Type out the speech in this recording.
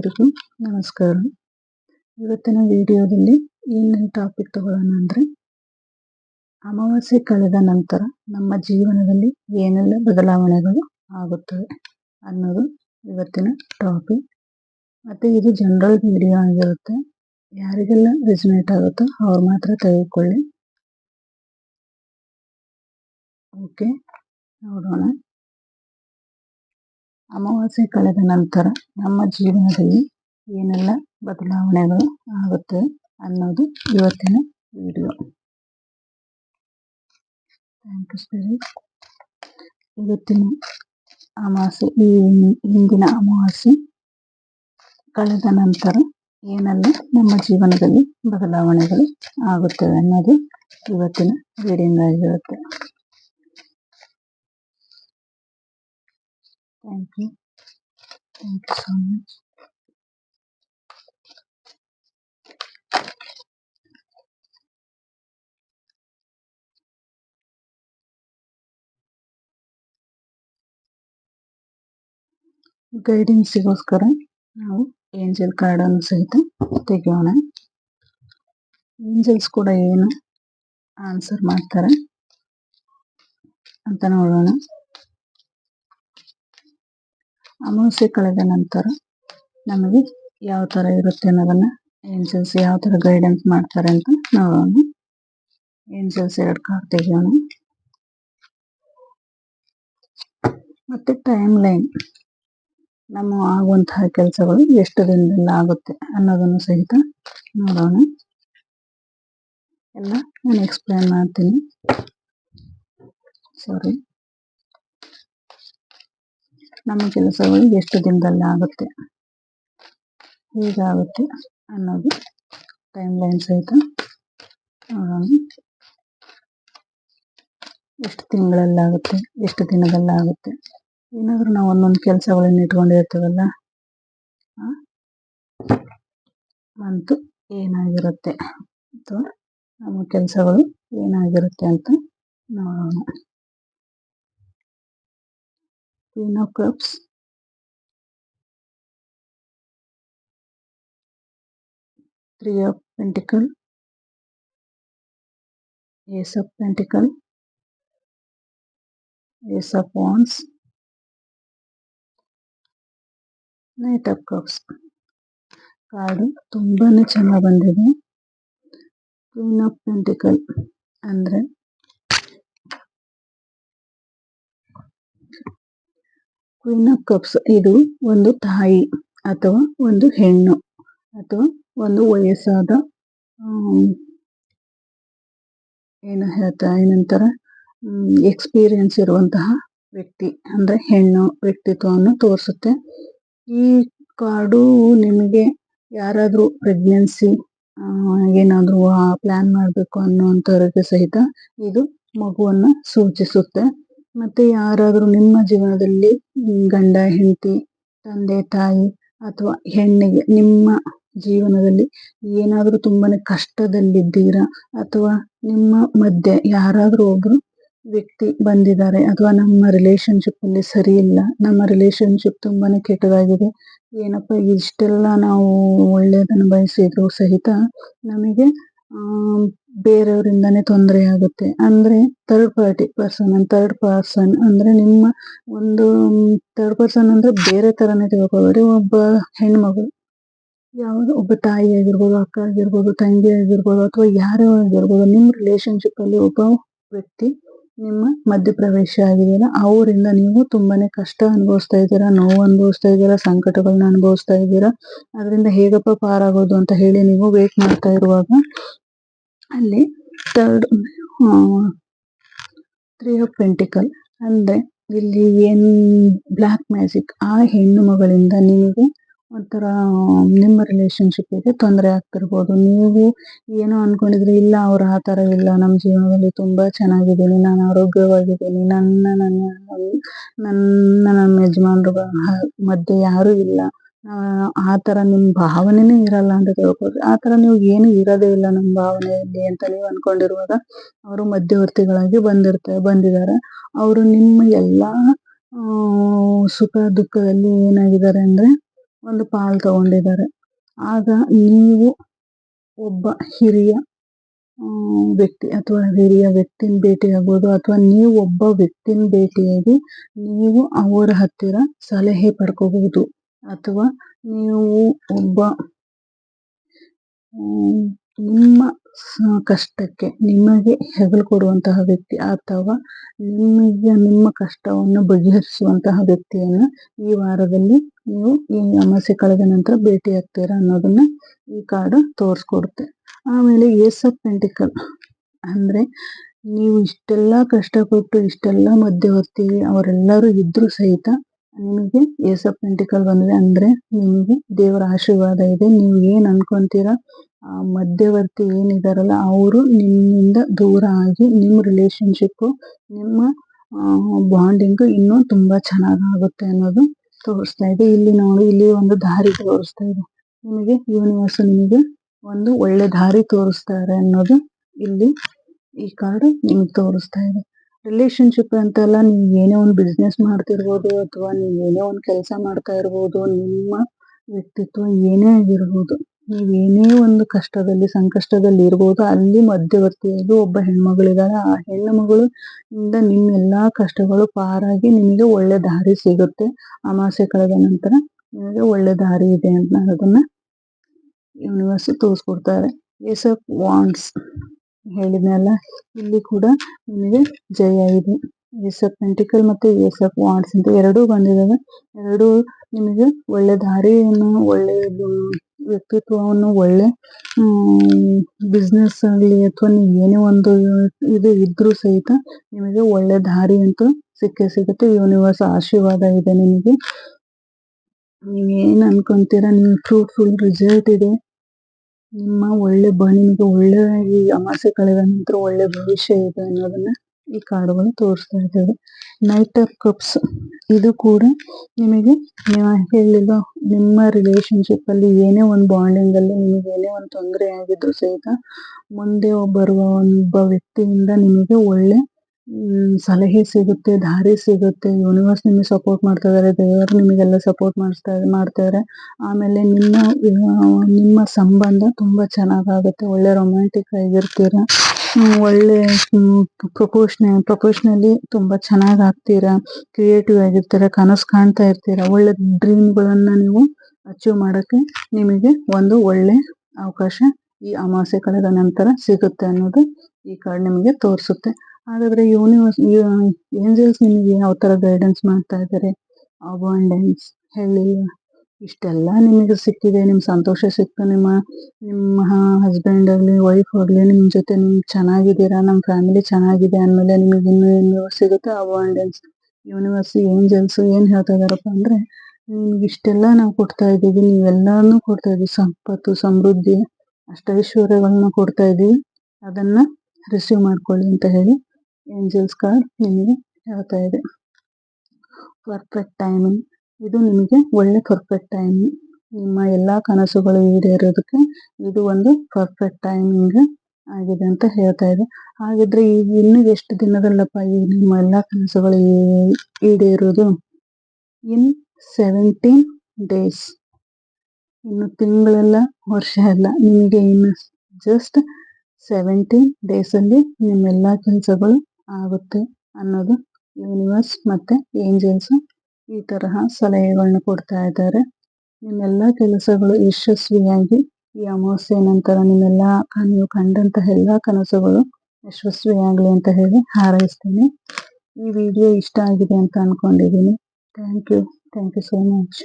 ಎಲ್ಲರಿಗೂ ನಮಸ್ಕಾರ. ಇವತ್ತಿನ ವಿಡಿಯೋದಲ್ಲಿ ಏನೇನು ಟಾಪಿಕ್ ತಗೊಳ್ಳೋಣ ಅಂದರೆ, ಅಮಾವಾಸ್ಯೆ ಕಳೆದ ನಂತರ ನಮ್ಮ ಜೀವನದಲ್ಲಿ ಏನೆಲ್ಲ ಬದಲಾವಣೆಗಳು ಆಗುತ್ತವೆ ಅನ್ನೋದು ಇವತ್ತಿನ ಟಾಪಿಕ್ ಮತ್ತು ಇದು ಜನರಲ್ ವಿಡಿಯೋ ಆಗಿರುತ್ತೆ. ಯಾರಿಗೆಲ್ಲ ರೆಸಿನೇಟ್ ಆಗುತ್ತೋ ಅವ್ರು ಮಾತ್ರ ತೆಗೆದುಕೊಳ್ಳಿ. ಓಕೆ ನೋಡೋಣ. ಅಮಾವಾಸ್ಯೆ ಕಳೆದ ನಂತರ ನಮ್ಮ ಜೀವನದಲ್ಲಿ ಏನೆಲ್ಲ ಬದಲಾವಣೆಗಳು ಆಗುತ್ತೆ ಅನ್ನೋದು ಇವತ್ತಿನ ವಿಡಿಯೋ ಥ್ಯಾಂಕ್ ಯು ಇವತ್ತಿನ ಅಮಾವಾಸ್ಯೆ, ಈ ಹಿಂದಿನ ಅಮಾವಾಸ್ಯೆ ಕಳೆದ ನಂತರ ಏನೆಲ್ಲ ನಮ್ಮ ಜೀವನದಲ್ಲಿ ಬದಲಾವಣೆಗಳು ಆಗುತ್ತವೆ ಅನ್ನೋದು ಇವತ್ತಿನ ರೀಡಿಂಗ್ ಆಗಿರುತ್ತೆ thank you thank you so much ಗೈಡೆನ್ಸಿಗೋಸ್ಕರ ನಾವು ಏಂಜಲ್ ಕಾರ್ಡನ್ನು ಸಹಿತ ತೆಗೆಯೋಣ ಏಂಜಲ್ಸ್ ಕೂಡ ಏನು ಆನ್ಸರ್ ಮಾಡ್ತಾರೆ ಅಂತ ನೋಡೋಣ ಅಮಾವಾಸ್ಯೆ ಕಳೆದ ನಂತರ ನಮಗೆ ಯಾವ ತರ ಇರುತ್ತೆ ಅನ್ನೋದನ್ನ ಏಂಜಲ್ಸ್ ಯಾವ ತರ ಗೈಡೆನ್ಸ್ ಮಾಡ್ತಾರೆ ಅಂತ ನೋಡೋಣ. ಏಂಜಲ್ಸ್ ಎರಡು ಕಾರ್ಡ್ ತೆಗೆಯೋಣ. ಮತ್ತೆ ಟೈಮ್ ಲೈನ್ ನಮ್ಮ ಆಗುವಂತಹ ಕೆಲಸಗಳು ಎಷ್ಟು ದಿನದಲ್ಲಿ ಆಗುತ್ತೆ ಅನ್ನೋದನ್ನು ಸಹಿತ ನೋಡೋಣ. ಎಲ್ಲ ನಾನು ಎಕ್ಸ್ಪ್ಲೈನ್ ಮಾಡ್ತೀನಿ. ಸಾರಿ ನಮ್ಮ ಕೆಲಸಗಳು ಎಷ್ಟು ದಿನದಲ್ಲಿ ಆಗುತ್ತೆ? ಹೇಗಾಗುತ್ತೆ ಅನ್ನೋದು ಟೈಮ್ ಲೈನ್ ಸಹಿತ ಎಷ್ಟು ತಿಂಗಳಲ್ಲಾಗುತ್ತೆ ಎಷ್ಟು ದಿನದಲ್ಲಾಗುತ್ತೆ ಏನಾದರೂ ನಾವು ಒಂದೊಂದು ಕೆಲಸಗಳನ್ನು ಇಟ್ಕೊಂಡಿರ್ತೀವಲ್ಲ ಮಂತು ಏನಾಗಿರುತ್ತೆ? ಅಥವಾ ನಮ್ಮ ಕೆಲಸಗಳು ಏನಾಗಿರುತ್ತೆ ಅಂತ ನೋಡೋಣ. Queen of Cups, Three of Pentacle, Ace of Pentacle, Ace of Wands, knight of cups card ತುಂಬಾನೇ ಚೆನ್ನಾಗಿ ಬಂದಿದೆ ಕ್ವೀನ್ ಆಫ್ ಪೆಂಟಿಕಲ್ ಅಂದರೆ ಕ್ವೀನ್ ಆಫ್ ಕಪ್ಸ್ ಇದು ಒಂದು ತಾಯಿ ಅಥವಾ ಒಂದು ಹೆಣ್ಣು ಅಥವಾ ಒಂದು ವಯಸ್ಸಾದ ಏನು ಹೇಳ್ತಾ, ಏನಂತಾರೆ ಎಕ್ಸ್ಪೀರಿಯನ್ಸ್ ಇರುವಂತಹ ವ್ಯಕ್ತಿ, ಅಂದ್ರೆ ಹೆಣ್ಣು ವ್ಯಕ್ತಿತ್ವವನ್ನು ತೋರಿಸುತ್ತೆ. ಈ ಕಾರ್ಡು ನಿಮಗೆ ಯಾರಾದರೂ ಪ್ರೆಗ್ನೆನ್ಸಿ ಏನಾದರೂ ಪ್ಲಾನ್ ಮಾಡಬೇಕು ಅನ್ನುವಂಥವ್ರಿಗೆ ಸಹಿತ ಇದು ಮಗುವನ್ನು ಸೂಚಿಸುತ್ತೆ. ಮತ್ತೆ ಯಾರಾದರೂ ನಿಮ್ಮ ಜೀವನದಲ್ಲಿ ಗಂಡ, ಹೆಂಡತಿ, ತಂದೆ, ತಾಯಿ ಅಥವಾ ಹೆಣ್ಣಿಗೆ ನಿಮ್ಮ ಜೀವನದಲ್ಲಿ ಏನಾದರೂ ತುಂಬಾನೇ ಕಷ್ಟದಲ್ಲಿದ್ದೀರಾ ಅಥವಾ ನಿಮ್ಮ ಮಧ್ಯೆ ಯಾರಾದರೂ ಒಬ್ಬರು ವ್ಯಕ್ತಿ ಬಂದಿದ್ದಾರೆ ಅಥವಾ ನಮ್ಮ ರಿಲೇಶನ್ಶಿಪ್ ಅಲ್ಲಿ ಸರಿ ಇಲ್ಲ, ನಮ್ಮ ರಿಲೇಶನ್ಶಿಪ್ ತುಂಬಾನೇ ಕೆಟ್ಟದಾಗಿದೆ, ಏನಪ್ಪ ಇಷ್ಟೆಲ್ಲ ನಾವು ಒಳ್ಳೆಯದನ್ನು ಬಯಸಿದ್ರು ಸಹಿತ ನಮಗೆ ಬೇರೆಯವರಿಂದಾನೇ ತೊಂದರೆ ಆಗುತ್ತೆ. ಅಂದ್ರೆ third party person third person ಅಂದ್ರೆ ನಿಮ್ಮ ಒಂದು ಥರ್ಡ್ ಪರ್ಸನ್ ಅಂದ್ರೆ ಬೇರೆ ತರನೇ ತಿಳ್ಕೊಬೇಡಿ ಒಬ್ಬ ಹೆಣ್ಮಗಳು, ಯಾವುದು, ಒಬ್ಬ ತಾಯಿ ಆಗಿರ್ಬೋದು, ಅಕ್ಕ ಆಗಿರ್ಬೋದು, ತಂಗಿ ಆಗಿರ್ಬೋದು ಅಥವಾ ಯಾರೇ ಆಗಿರ್ಬೋದು, ನಿಮ್ಮ ರಿಲೇಶನ್ಶಿಪ್ ಅಲ್ಲಿ ಒಬ್ಬ ವ್ಯಕ್ತಿ ನಿಮ್ಮ ಮಧ್ಯ ಪ್ರವೇಶ ಆಗಿದೆಯಲ್ಲ, ಅವರಿಂದ ನೀವು ತುಂಬಾನೇ ಕಷ್ಟ ಅನುಭವಿಸ್ತಾ ಇದ್ದೀರಾ, ನೋವು ಅನುಭವಿಸ್ತಾ ಇದ್ದೀರಾ, ಸಂಕಟಗಳನ್ನ ಅನುಭವಿಸ್ತಾ ಇದ್ದೀರಾ, ಅದರಿಂದ ಹೇಗಪ್ಪ ಪಾರಾಗೋದು ಅಂತ ಹೇಳಿ ನೀವು ವೇಟ್ ಮಾಡ್ತಾ ಇರುವಾಗ ಅಲ್ಲಿ ಥರ್ಡ್ ತ್ರೀ ಆಫ್ ಪೆಂಟಿಕಲ್ ಅಂದ್ರೆ ಇಲ್ಲಿ ಏನ್ ಬ್ಲ್ಯಾಕ್ ಮ್ಯಾಜಿಕ್ ಆ ಹೆಣ್ಣು ಮಗಳಿಂದ ನಿಮಗೆ ಒಂಥರ, ನಿಮ್ಮ ರಿಲೇಶನ್ಶಿಪ್ಪಿಗೆ ತೊಂದರೆ ಆಗ್ತಿರ್ಬೋದು. ನೀವು ಏನೋ ಅನ್ಕೊಂಡಿದ್ರೆ, ಇಲ್ಲ ಅವ್ರು ಆ ಥರ ಇಲ್ಲ ನಮ್ಮ ಜೀವನದಲ್ಲಿ ತುಂಬಾ ಚೆನ್ನಾಗಿದ್ದೀನಿ, ನಾನು ಆರೋಗ್ಯವಾಗಿದ್ದೀನಿ, ನನ್ನ ನನ್ನ ನನ್ನ ನಮ್ಮ ಯಜಮಾನ್ರು ಮಧ್ಯೆ ಯಾರು ಇಲ್ಲ. ಆ ಥರ ನಿಮ್ಮ ಭಾವನೆನೇ ಇರಲ್ಲ ಅಂತ ತಿಳ್ಕೊಳ್ರಿ. ಆ ಥರ ನೀವು ಏನು ಇರೋದೇ ಇಲ್ಲ ನಮ್ ಭಾವನೆಯಲ್ಲಿ ಅಂತ ನೀವು ಅನ್ಕೊಂಡಿರುವಾಗ ಅವರು ಮಧ್ಯವರ್ತಿಗಳಾಗಿ ಬಂದಿರ್ತಾರೆ ಬಂದಿದ್ದಾರೆ. ಅವರು ನಿಮ್ಮ ಎಲ್ಲ ಸುಖ ದುಃಖದಲ್ಲಿ ಏನಾಗಿದ್ದಾರೆ ಅಂದ್ರೆ ಒಂದು ಪಾಲ್ ತಗೊಂಡಿದ್ದಾರೆ. ಆಗ ನೀವು ಒಬ್ಬ ಹಿರಿಯ ವ್ಯಕ್ತಿ ಅಥವಾ ಹಿರಿಯ ವ್ಯಕ್ತಿನ ಭೇಟಿಯಾಗ್ಬೋದು ಅಥವಾ ನೀವು ಒಬ್ಬ ವ್ಯಕ್ತಿನ ಭೇಟಿಯಾಗಿ ನೀವು ಅವರ ಹತ್ತಿರ ಸಲಹೆ ಪಡ್ಕೋಬಹುದು. ಅಥವಾ ನೀವು ಒಬ್ಬ ನಿಮ್ಮ ಕಷ್ಟಕ್ಕೆ ನಿಮಗೆ ಹೆಗಲು ಕೊಡುವಂತಹ ವ್ಯಕ್ತಿ ಅಥವಾ ನಿಮಗೆ ನಿಮ್ಮ ಕಷ್ಟವನ್ನು ಬಗೆಹರಿಸುವಂತಹ ವ್ಯಕ್ತಿಯನ್ನು ಈ ವಾರದಲ್ಲಿ ನೀವು ಈ ಅಮಾಸೆ ಕಳೆದ ನಂತರ ಭೇಟಿಯಾಗ್ತೀರಾ ಅನ್ನೋದನ್ನ ಈ ಕಾರ್ಡ್ ತೋರಿಸ್ಕೊಡುತ್ತೆ. ಆಮೇಲೆ ಏಸ್ ಆಫ್ ಪೆಂಟಿಕಲ್ ಅಂದ್ರೆ ನೀವು ಇಷ್ಟೆಲ್ಲ ಕಷ್ಟಪಟ್ಟು ಇಷ್ಟೆಲ್ಲ ಮಧ್ಯವರ್ತಿ ಅವರೆಲ್ಲರೂ ಇದ್ದರೂ ಸಹಿತ ನಿಮಗೆ ಏಸ್ ಪೆಂಟಿಕಲ್ ಬಂದಿದೆ ಅಂದ್ರೆ ನಿಮಗೆ ದೇವರ ಆಶೀರ್ವಾದ ಇದೆ. ನೀವು ಏನ್ ಅನ್ಕೊಂತೀರಾ, ಆ ಮಧ್ಯವರ್ತಿ ಏನಿದಾರಲ್ಲ, ಅವರು ನಿಮ್ಮಿಂದ ದೂರ ಆಗಿ ನಿಮ್ಮ ರಿಲೇಶನ್ಶಿಪ್ ನಿಮ್ಮ ಬಾಂಡಿಂಗ್ ಇನ್ನೂ ತುಂಬಾ ಚೆನ್ನಾಗಾಗುತ್ತೆ ಅನ್ನೋದು ತೋರಿಸ್ತಾ ಇದೆ. ಇಲ್ಲಿ ನೋಡಿ, ಇಲ್ಲಿ ಒಂದು ದಾರಿ ತೋರಿಸ್ತಾ ಇದೆ. ನಿಮಗೆ ಯೂನಿವರ್ಸ್ ನಿಮಗೆ ಒಂದು ಒಳ್ಳೆ ದಾರಿ ತೋರಿಸ್ತಾರೆ ಅನ್ನೋದು ಇಲ್ಲಿ ಈ ಕಾರ್ಡ್ ನಿಮಗೆ ತೋರಿಸ್ತಾ ಇದೆ. ರಿಲೇಶನ್ಶಿಪ್ ಅಂತಲ್ಲ ನೀವು ಏನೇ ಒಂದು ಬಿಸ್ನೆಸ್ ಮಾಡ್ತಿರ್ಬೋದು ಅಥವಾ ನೀವು ಏನೇ ಒಂದು ಕೆಲಸ ಮಾಡ್ತಾ ಇರ್ಬೋದು, ನಿಮ್ಮ ವ್ಯಕ್ತಿತ್ವ ಏನೇ ಆಗಿರ್ಬೋದು, ನೀವು ಏನೇ ಒಂದು ಕಷ್ಟದಲ್ಲಿ, ಸಂಕಷ್ಟದಲ್ಲಿ ಇರ್ಬೋದು, ಅಲ್ಲಿ ಮಧ್ಯವರ್ತಿಯಾಗಿ ಒಬ್ಬ ಹೆಣ್ಮಗಳಿದ್ದಾರೆ ಆ ಹೆಣ್ಣು ಮಗಳು ಇಂದ ನಿಮ್ಮ ಎಲ್ಲಾ ಕಷ್ಟಗಳು ಪಾರಾಗಿ ನಿಮಗೆ ಒಳ್ಳೆ ದಾರಿ ಸಿಗುತ್ತೆ. ಅಮಾಸೆ ಕಳೆದ ನಂತರ ನಿಮಗೆ ಒಳ್ಳೆ ದಾರಿ ಇದೆ ಅಂತ ಅದನ್ನ ಯೂನಿವರ್ಸ್ ತೋರಿಸ್ಕೊಡ್ತಾರೆ ಎಸ್ ವಾಂಡ್ಸ್ ಹೇಳಿದ್ನಲ್ಲ, ಇಲ್ಲಿ ಕೂಡ ನಿಮಗೆ ಜಯ ಇದೆ. ಎಸ್ ಎಫ್ ಪೆಂಟಿಕಲ್ ಮತ್ತು ಎಫ್ ವಾಂಡ್ಸ್ ಅಂತ ಎರಡೂ ಬಂದಿದ್ದಾವೆ ಎರಡೂ ನಿಮಗೆ ಒಳ್ಳೆ ದಾರಿಯನ್ನು, ಒಳ್ಳೆ ವ್ಯಕ್ತಿತ್ವವನ್ನು, ಒಳ್ಳೆ ಬಿಸ್ನೆಸ್ ಆಗಲಿ ಅಥವಾ ನೀವು ಏನೇ ಒಂದು ಇದು ಇದ್ರೂ ಸಹಿತ ನಿಮಗೆ ಒಳ್ಳೆ ದಾರಿ ಅಂತೂ ಸಿಕ್ಕೇ ಸಿಗುತ್ತೆ. ಯೂನಿವರ್ಸ್ ಆಶೀರ್ವಾದ ಇದೆ ನಿಮಗೆ. ನೀವೇನು ಅನ್ಕೊಂತೀರಾ? ನಿಮ್ಗೆ ಫ್ರೂಟ್ಫುಲ್ ರಿಸಲ್ಟ್ ಇದೆ. ನಿಮ್ಮ ಒಳ್ಳೆ ಬಾಳಿನಿಗೆ ಒಳ್ಳೆ ಈ ಅಮಾಸೆ ಕಳೆದ ನಂತರ ಒಳ್ಳೆ ಭವಿಷ್ಯ ಇದೆ ಅನ್ನೋದನ್ನ ಈ ಕಾರ್ಡ್ಗಳು ತೋರಿಸ್ತಾ ಇದ್ದಾವೆ. ನೈಟ್ ಆಫ್ ಕಪ್ಸ್ ಇದು ಕೂಡ ನಿಮಗೆ ಹೇಳಿದ ನಿಮ್ಮ ರಿಲೇಶನ್ಶಿಪ್ ಅಲ್ಲಿ ಏನೇ ಒಂದು ಬಾಂಡಿಂಗ್ ಅಲ್ಲಿ ನಿಮಗೆ ಏನೇ ಒಂದು ತೊಂದರೆ ಆಗಿದ್ರು ಸಹಿತ ಮುಂದೆ ಬರುವ ಒಬ್ಬ ವ್ಯಕ್ತಿಯಿಂದ ನಿಮಗೆ ಒಳ್ಳೆ ಸಲಹೆ ಸಿಗುತ್ತೆ, ದಾರಿ ಸಿಗುತ್ತೆ ಯೂನಿವರ್ಸ್ ನಿಮಗೆ ಸಪೋರ್ಟ್ ಮಾಡ್ತಾ ಇದ್ದಾರೆ ದೇವರು ನಿಮಗೆಲ್ಲ ಸಪೋರ್ಟ್ ಮಾಡಿಸ್ತಾ ಮಾಡ್ತಾರೆ ಆಮೇಲೆ ನಿಮ್ಮ ನಿಮ್ಮ ಸಂಬಂಧ ತುಂಬಾ ಚೆನ್ನಾಗಾಗುತ್ತೆ, ಒಳ್ಳೆ ರೊಮ್ಯಾಂಟಿಕ್ ಆಗಿರ್ತೀರ ಒಳ್ಳೆ ಪ್ರಪೋಷನ್ ಪ್ರಪೋಷನಲಿ ತುಂಬಾ ಚೆನ್ನಾಗಿ ಆಗ್ತೀರಾ ಕ್ರಿಯೇಟಿವ್ ಆಗಿರ್ತೀರ, ಕನಸು ಕಾಣ್ತಾ ಇರ್ತೀರಾ, ಒಳ್ಳೆ ಡ್ರೀಮ್ಗಳನ್ನ ನೀವು ಅಚೀವ್ ಮಾಡಕ್ಕೆ ನಿಮಗೆ ಒಂದು ಒಳ್ಳೆ ಅವಕಾಶ ಈ ಅಮಾವಾಸ್ಯೆ ಕಳೆದ ನಂತರ ಸಿಗುತ್ತೆ ಅನ್ನೋದು ಈ ಕಾರ್ಡ್ ನಿಮಗೆ ತೋರಿಸುತ್ತೆ. ಹಾಗಾದ್ರೆ ಯೂನಿವರ್ಸ್ ಏಂಜಲ್ಸ್ ನಿಮಗೆ ಯಾವ ತರ ಗೈಡೆನ್ಸ್ ಮಾಡ್ತಾ ಇದ್ದಾರೆ? ಅಬಾಂಡೆನ್ಸ್ ಹೇಳಿ ಇಷ್ಟೆಲ್ಲ ನಿಮಗೆ ಸಿಕ್ಕಿದೆ. ನಿಮ್ ಸಂತೋಷ ಸಿಕ್ತು. ನಿಮ್ಮ ನಿಮ್ಮ ಹಸ್ಬೆಂಡ್ ಆಗ್ಲಿ ವೈಫ್ ಆಗ್ಲಿ, ನಿಮ್ ಜೊತೆ ನಿಮ್ ಚೆನ್ನಾಗಿದ್ದೀರಾ? ನಮ್ಮ ಫ್ಯಾಮಿಲಿ ಚೆನ್ನಾಗಿದೆ ಅಂದ್ಮೇಲೆ ನಿಮಗೆ ಇನ್ನು ಯೂನಿವರ್ಸ್ ಸಿಗುತ್ತೆ. ಅಬಾಂಡೆನ್ಸ್ ಯೂನಿವರ್ಸ್ ಏಂಜಲ್ಸ್ ಏನ್ ಹೇಳ್ತಾ ಇದಾರಪ್ಪ ಅಂದ್ರೆ, ನಿಮ್ಗೆ ಇಷ್ಟೆಲ್ಲ ನಾವು ಕೊಡ್ತಾ ಇದ್ದೀವಿ. ನೀವೆಲ್ಲಾನು ಕೊಡ್ತಾ ಇದೀವಿ ಸಂಪತ್ತು, ಸಮೃದ್ಧಿ ಅಷ್ಟೈಶ್ವರ್ಯಗಳನ್ನ ಕೊಡ್ತಾ ಇದೀವಿ ಅದನ್ನ ರಿಸೀವ್ ಮಾಡ್ಕೊಳ್ಳಿ ಅಂತ ಹೇಳಿ. ಏಂಜಲ್ಸ್ ಕಾರ್ಡ್ ನಿಮಗೆ ಹೇಳ್ತಾ ಇದೆ. ಪರ್ಫೆಕ್ಟ್ ಟೈಮಿಂಗ್ ಇದು ನಿಮಗೆ ಒಳ್ಳೆ ಪರ್ಫೆಕ್ಟ್ ಟೈಮಿಂಗ್ ನಿಮ್ಮ ಎಲ್ಲಾ ಕನಸುಗಳು ಈಡೇರೋದಕ್ಕೆ ಇದು ಒಂದು ಪರ್ಫೆಕ್ಟ್ ಟೈಮಿಂಗ್ ಆಗಿದೆ ಅಂತ ಹೇಳ್ತಾ ಇದೆ. ಹಾಗಿದ್ರೆ ಈಗ ಇನ್ನು ಎಷ್ಟು ದಿನದಲ್ಲಪ್ಪ ಈಗ ನಿಮ್ಮ ಎಲ್ಲ ಕನಸುಗಳು ಈಡೇರೋದು? ಇನ್ ಸೆವೆಂಟೀನ್ ಡೇಸ್ ಇನ್ನು ತಿಂಗಳೆಲ್ಲ ವರ್ಷ ಎಲ್ಲ ನಿಮಗೆ ಇನ್ನು ಜಸ್ಟ್ ಸೆವೆಂಟೀನ್ ಡೇಸ್ ಅಲ್ಲಿ ನಿಮ್ಮೆಲ್ಲಾ ಕೆಲಸಗಳು ಆಗುತ್ತೆ ಅನ್ನೋದು ಯೂನಿವರ್ಸ್ ಮತ್ತೆ ಏಂಜಲ್ಸ್ ಈ ತರಹ ಸಲಹೆಗಳನ್ನ ಕೊಡ್ತಾ ಇದ್ದಾರೆ. ನಿಮ್ಮೆಲ್ಲ ಕೆಲಸಗಳು ಯಶಸ್ವಿಯಾಗಿ ಈ ಅಮಾವಾಸ್ಯೆ ನಂತರ ನಿಮ್ಮೆಲ್ಲ ನೀವು ಕಂಡಂತಹ ಎಲ್ಲಾ ಕನಸುಗಳು ಯಶಸ್ವಿಯಾಗಲಿ ಅಂತ ಹೇಳಿ ಹಾರೈಸ್ತೀನಿ. ಈ ವಿಡಿಯೋ ಇಷ್ಟ ಆಗಿದೆ ಅಂತ ಅನ್ಕೊಂಡಿದ್ದೀನಿ. Thank you thank you so much